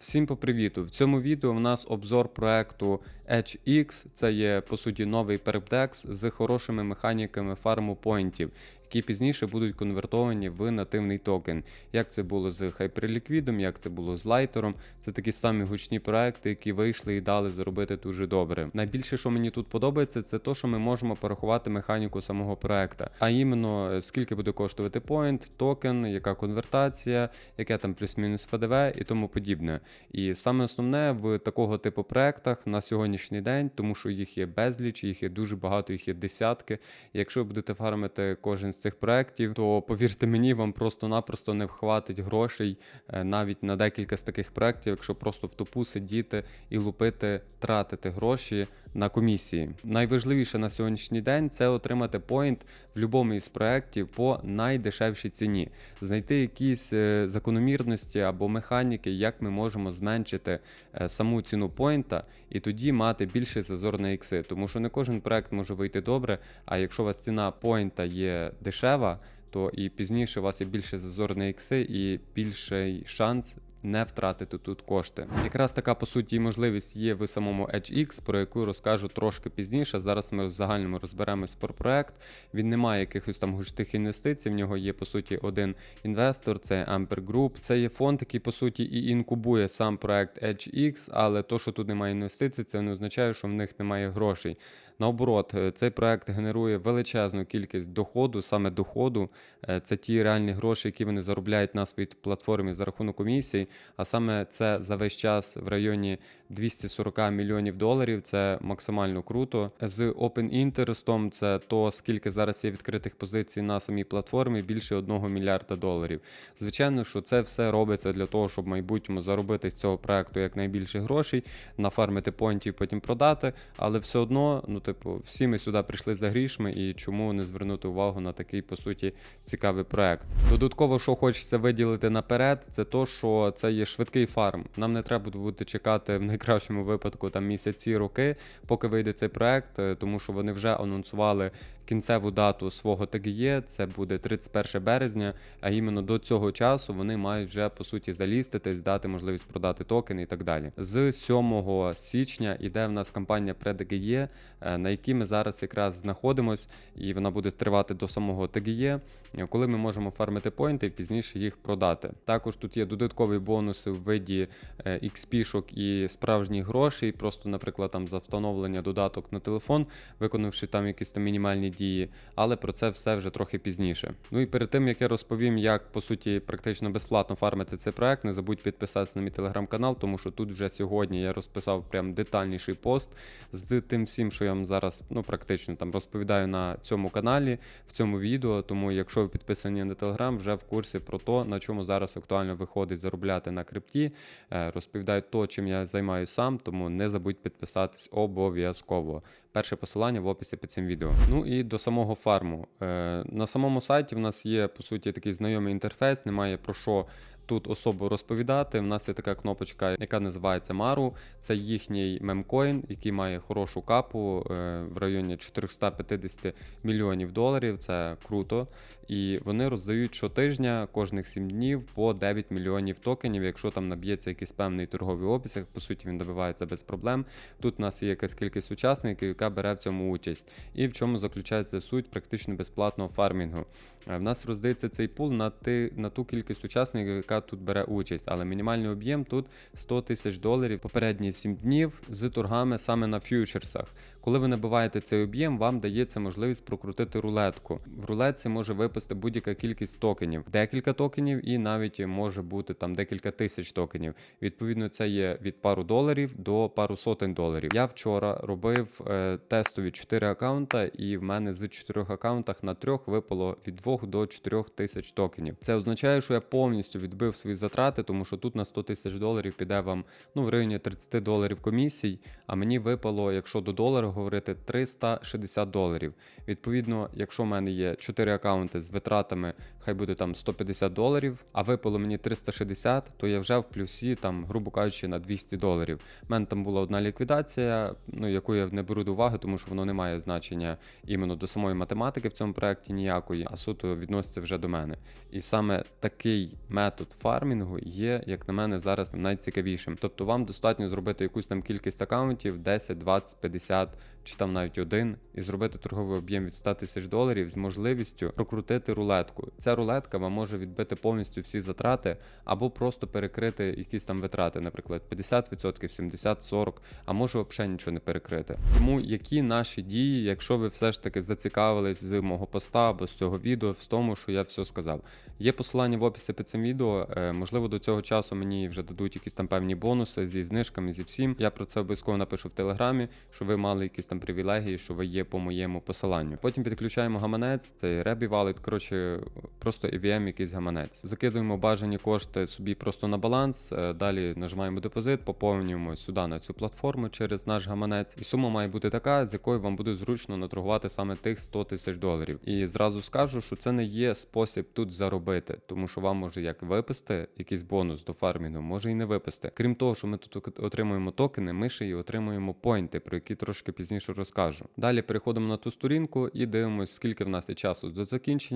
Всім по привіту! В цьому відео в нас обзор проекту EdgeX. Це є по суті новий перпдекс з хорошими механіками фарму поінтів, які пізніше будуть конвертовані в нативний токен. Як це було з Hyperliquid, як це було з Lighter. Це такі самі гучні проекти, які вийшли і дали заробити дуже добре. Найбільше, що мені тут подобається, це те, що ми можемо порахувати механіку самого проекта. А іменно е, скільки буде коштувати поінт, токен, яка конвертація, яке там плюс-мінус ФДВ і тому подібне. І саме основне в такого типу проектах на сьогоднішній день, тому що їх є безліч, їх є дуже багато, їх є десятки. Якщо ви будете фармити кожен цих проєктів, то повірте мені, вам просто-напросто не вхватить грошей е, навіть на декілька з таких проєктів, якщо просто в топу сидіти і лупити, тратити гроші на комісії. Найважливіше на сьогоднішній день це отримати поінт в будь-якому із проєктів по найдешевшій ціні, знайти якісь е, закономірності або механіки, як ми можемо зменшити е, саму ціну поінта, і тоді мати більше зазор на ікси. Тому що не кожен проект може вийти добре. А якщо у вас ціна поінта є дешева, то і пізніше у вас є більше зазор на ікси і більший шанс не втратити тут кошти. Якраз така по суті можливість є в самому EdgeX, про яку розкажу трошки пізніше. Зараз ми в загальному розберемось про проект. Він не має якихось там гучних інвестицій. В нього є по суті один інвестор, це Amper Group. Це є фонд, який по суті і інкубує сам проект EdgeX, але то, що тут немає інвестицій, це не означає, що в них немає грошей. Наоборот, е, цей проект генерує величезну кількість доходу, саме доходу. Е, Це ті реальні гроші, які вони заробляють на своїй платформі за рахунок комісії. А саме це за весь час в районі 240 мільйонів доларів. Це максимально круто. З Open Interest це то, скільки зараз є відкритих позицій на самій платформі, більше 1 мільярда доларів. Звичайно, що це все робиться для того, щоб в майбутньому заробити з цього проекту якнайбільше грошей, нафармити поінтів, потім продати. Але все одно, ну типу, всі ми сюди прийшли за грішми, і чому не звернути увагу на такий по суті цікавий проект. Додатково, що хочеться виділити наперед, це то, що це є швидкий фарм. Нам не треба буде чекати в найкращому випадку там місяці, роки, поки вийде цей проект, е, тому що вони вже анонсували кінцеву дату свого ТГЄ, це буде 31 березня. А іменно до цього часу вони мають вже по суті заліститись, дати можливість продати токени і так далі. З 7 січня іде в нас кампанія PreDGE, е, на якій ми зараз якраз знаходимось, і вона буде тривати до самого ТГЄ, коли ми можемо фармити поінти і пізніше їх продати. Також тут є додаткові бонуси в виді е, XP-шок і справжніх грошей, просто, наприклад, там за встановлення додаток на телефон, виконавши там якісь там мінімальні дії, але про це все вже трохи пізніше. Ну і перед тим як я розповім, як по суті практично безплатно фармити цей проект, не забудь підписатися на мій телеграм-канал, тому що тут вже сьогодні я розписав прям детальніший пост з тим всім, що я вам зараз ну практично там розповідаю на цьому каналі, в цьому відео. Тому, якщо ви підписані на телеграм, вже в курсі про то, на чому зараз актуально виходить заробляти на крипті. Е, Розповідаю то, чим я займаюся сам, тому не забудь підписатись обов'язково. Перше посилання в описі під цим відео. Ну і до самого фарму. Е, На самому сайті в нас є по суті такий знайомий інтерфейс, немає про що тут особу розповідати. В нас є така кнопочка, яка називається Мару. Це їхній мемкоін, який має хорошу капу е, в районі 450 мільйонів доларів. Це круто. І вони роздають щотижня кожних 7 днів по 9 мільйонів токенів. Якщо там наб'ється якийсь певний торговий обсяг, по суті, він добивається без проблем. Тут у нас є якась кількість учасників, яка бере в цьому участь. І в чому заключається суть практично безплатного фармінгу. Е, В нас роздається цей пул на ти, на ту кількість учасників, яка тут бере участь, але мінімальний об'єм тут 100 тисяч доларів попередні 7 днів з торгами саме на фьючерсах. Коли ви набиваєте цей об'єм, вам дається можливість прокрутити рулетку. В рулетці може випасти будь-яка кількість токенів, декілька токенів, і навіть може бути там декілька тисяч токенів. Відповідно, це є від пару доларів до пару сотень доларів. Я вчора робив е, тестові 4 аккаунта, і в мене з 4 аккаунтах на трьох випало від 2 до 4 тисяч токенів. Це означає, що я повністю відбив свої затрати, тому що тут на 100 тисяч доларів піде вам ну в районі 30 доларів комісій. А мені випало, якщо до долара говорити, 360 доларів. Відповідно, якщо в мене є 4 аккаунти з витратами, хай буде там 150 доларів, а випало мені 360, то я вже в плюсі, там, грубо кажучи, на 200 доларів. У мене там була одна ліквідація, ну яку я не беру до уваги, тому що воно не має значення іменно до самої математики в цьому проєкті ніякої, а суто відноситься вже до мене. І саме такий метод фармінгу є, як на мене, зараз найцікавішим. Тобто вам достатньо зробити якусь там кількість акаунтів 10, 20, 50 чи там навіть один, і зробити торговий об'єм від 100 тисяч доларів з можливістю прокрутити рулетку. Ця рулетка вам може відбити повністю всі затрати або просто перекрити якісь там витрати, наприклад, 50%, 70-40%, а може взагалі нічого не перекрити. Тому які наші дії, якщо ви все ж таки зацікавились з мого поста або з цього відео, в тому, що я все сказав. Є посилання в описі під цим відео. Е, Можливо, до цього часу мені вже дадуть якісь там певні бонуси зі знижками, зі всім. Я про це обов'язково напишу в телеграмі, що ви мали якісь там привілегії, що ви є по моєму посиланню. Потім підключаємо гаманець, це Rebі Wallet, коротше, просто EVM якийсь гаманець. Закидуємо бажані кошти собі просто на баланс. е, Далі нажимаємо депозит, поповнюємо сюди на цю платформу через наш гаманець. І сума має бути така, з якою вам буде зручно наторгувати саме тих 100 тисяч доларів. І зразу скажу, що це не є спосіб тут заробити, тому що вам може як виписати якийсь бонус до фармінгу, може і не виписати. Крім того, що ми тут отримуємо токени, ми ще й отримуємо поінти, про які трошки пізніше розкажу. Далі переходимо на ту сторінку і дивимося, скільки в нас є часу до закінчення,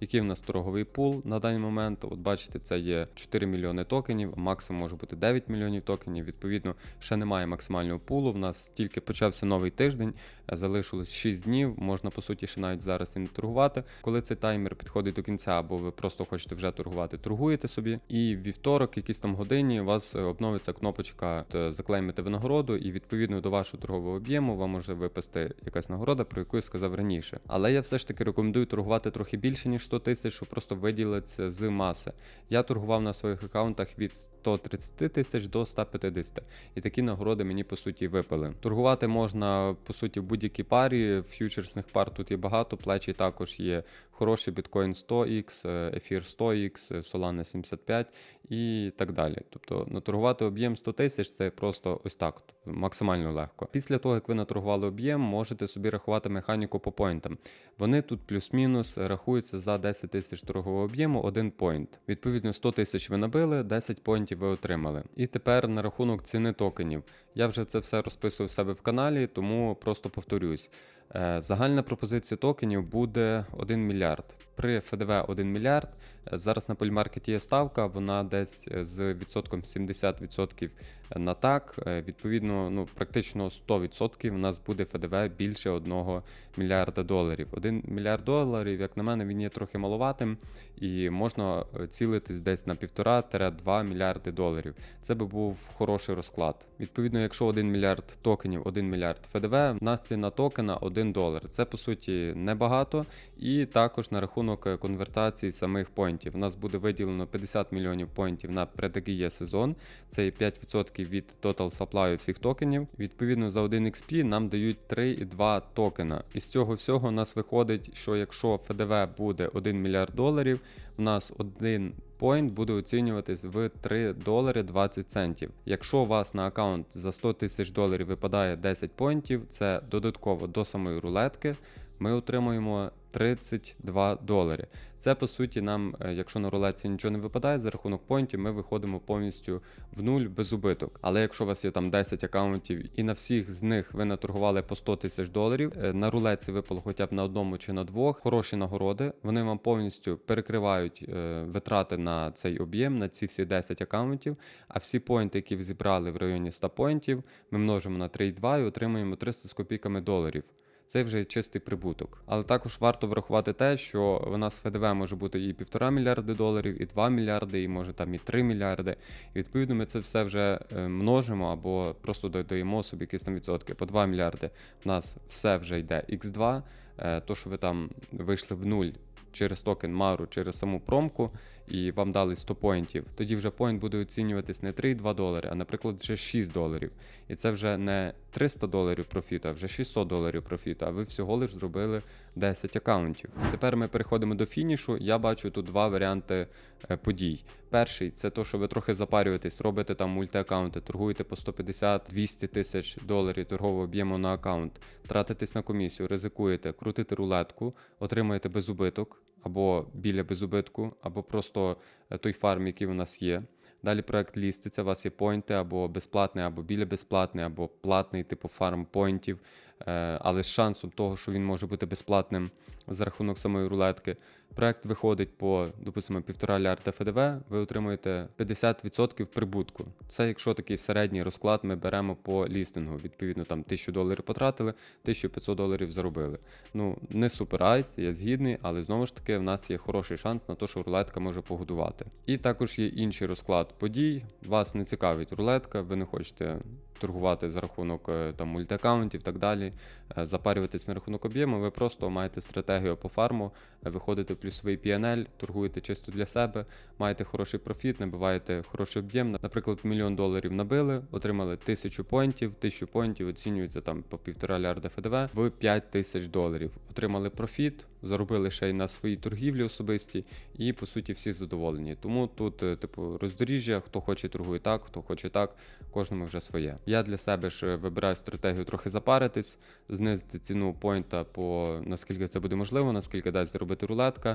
який в нас торговий пул на даний момент. От бачите, це є 4 мільйони токенів, максимум може бути 9 мільйонів токенів. Відповідно, ще немає максимального пулу. В нас тільки почався новий тиждень, е, залишилось 6 днів. Можна по суті ще навіть зараз і не торгувати. Коли цей таймер підходить до кінця, або ви просто хочете вже торгувати, торгуєте собі. І вівторок, якісь там годині, у вас е, обновиться кнопочка е, заклеймити винагороду, і відповідно до вашого торгового об'єму вам може випасти якась нагорода, про яку я сказав раніше. Але я все ж таки рекомендую торгувати трохи більше, ніж 100 тисяч, що просто виділиться з маси. Я торгував на своїх аккаунтах від 130 тисяч до 150, і такі нагороди мені по суті випали. Торгувати можна по суті в будь-якій парі. Ф'ючерсних пар тут є багато, плечі також є хороші біткоін 100x, ефір 100x, Solana 75 і так далі. Тобто наторгувати об'єм 100 тисяч це просто ось так, тобто максимально легко. Після того, як ви наторгували об'єм, можете собі рахувати механіку по поінтам. Вони тут плюс-мінус рахуються за 10 тисяч торгового об'єму, один поінт. Відповідно, 100 тисяч ви набили, 10 поінтів ви отримали. І тепер на рахунок ціни токенів. Я вже це все розписую в себе в каналі, тому просто повторюсь. Е, Загальна пропозиція токенів буде 1 мільярд. При ФДВ 1 мільярд. Зараз на полімаркеті є ставка, вона десь е, з відсотком 70% на так. Е, Відповідно, ну практично 100% у нас буде ФДВ більше 1 мільярда доларів. 1 мільярд доларів, як на мене, він є трохи маловатим, і можна е, цілитись десь на 1,5-2 мільярди доларів. Це би був хороший розклад. Відповідно, якщо 1 мільярд токенів, 1 мільярд ФДВ, в нас ціна токена 1 долар. Це по суті небагато. І також на рахунок конвертації самих поінтів. У нас буде виділено 50 мільйонів поінтів на предагіє сезон. Це 5% від total supply всіх токенів. Відповідно, за 1 XP нам дають 3,2 токена. Із цього всього у нас виходить, що якщо ФДВ буде 1 мільярд доларів, у нас один Point буде оцінюватись в 3 долари 20 центів. Якщо у вас на аккаунт за 100 тисяч доларів випадає 10 поінтів, це додатково до самої рулетки. Ми отримуємо 32 долари. Це по суті нам, е, якщо на рулетці нічого не випадає, за рахунок поінтів ми виходимо повністю в нуль без убиток. Але якщо у вас є там 10 аккаунтів і на всіх з них ви наторгували по 100 тисяч доларів, е, на рулетці випало хоча б на одному чи на двох хороші нагороди. Вони вам повністю перекривають е, витрати на цей об'єм, на ці всі 10 аккаунтів. А всі поінти, які ви зібрали в районі 100 поінтів, ми множимо на 3,2 і отримуємо 300 з копійками доларів. Це вже чистий прибуток. Але також варто врахувати те, що в нас ФДВ може бути і 1,5 мільярди доларів, і 2 мільярди, і може там і 3 мільярди. І відповідно ми це все вже е, множимо або просто додаємо собі якісь там відсотки. По 2 мільярди в нас все вже йде X2. Е, То, що ви там вийшли в нуль через токен Мару, через саму промку, і вам дали 100 поінтів, тоді вже поінт буде оцінюватись не 3,2 долари, а наприклад, вже 6 доларів. І це вже не 300 доларів профіту, а вже 600 доларів профіту, а ви всього лиш зробили 10 аккаунтів. Тепер ми переходимо до фінішу. Я бачу тут два варіанти е, подій. Перший це то, що ви трохи запарюєтесь, робите там мультиаккаунти, торгуєте по 150-200 тисяч доларів торгового об'єму на аккаунт, тратитесь на комісію, ризикуєте, крутите рулетку, отримуєте безубиток. Або біля безубитку, або просто е, той фарм, який у нас є. Далі проект ліститься, у вас є поінти або безплатний, або біля безплатний, або платний, типу фарм поінтів, е, але з шансом того, що він може бути безплатним за рахунок самої рулетки. Проект виходить по, допустимо, 1,5 лярда ФДВ, ви отримуєте 50% прибутку. Це якщо такий середній розклад ми беремо по лістингу. Відповідно, там 1000 доларів потратили, 1500 доларів заробили. Ну, не супер айс, я згідний, але знову ж таки в нас є хороший шанс на те, що рулетка може погодувати. І також є інший розклад подій. Вас не цікавить рулетка, ви не хочете торгувати за рахунок е, там мультиаккаунтів і так далі, е, запарюватись на рахунок об'єму, ви просто маєте стратегію по фарму, е, плюсовий PNL, торгуєте чисто для себе, маєте хороший профіт, набиваєте хороший об'єм. Наприклад, мільйон доларів набили, отримали тисячу поінтів, тисячу поінтів оцінюється там по півтора лярда ФДВ в 5 тисяч доларів. Отримали профіт, заробили ще й на своїй торгівлі особисті, і по суті всі задоволені. Тому тут, е, типу, роздоріжжя, хто хоче торгує так, хто хоче так, кожному вже своє. Я для себе ж вибираю стратегію трохи запаритись, знизити ціну поінта по наскільки це буде можливо, наскільки дасть заробити рулетка,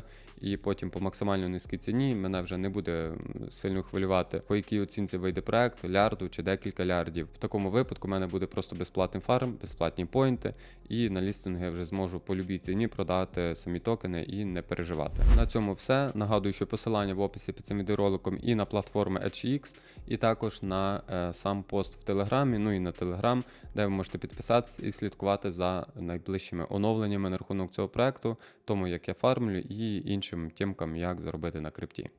і потім по максимально низькій ціні мене вже не буде сильно хвилювати, по якій оцінці вийде проект, лярду чи декілька лярдів. В такому випадку в мене буде просто безплатний фарм, безплатні поінти, і на лістинг я вже зможу по любій ціні продати самі токени і не переживати. На цьому все. Нагадую, що посилання в описі під цим відеороликом і на платформи HX, і також на е, сам пост в Телеграмі, ну і на Телеграм, де ви можете підписатися і слідкувати за найближчими оновленнями на рахунок цього проекту, тому як я фармлю, і іншим тімкам, як заробити на крипті.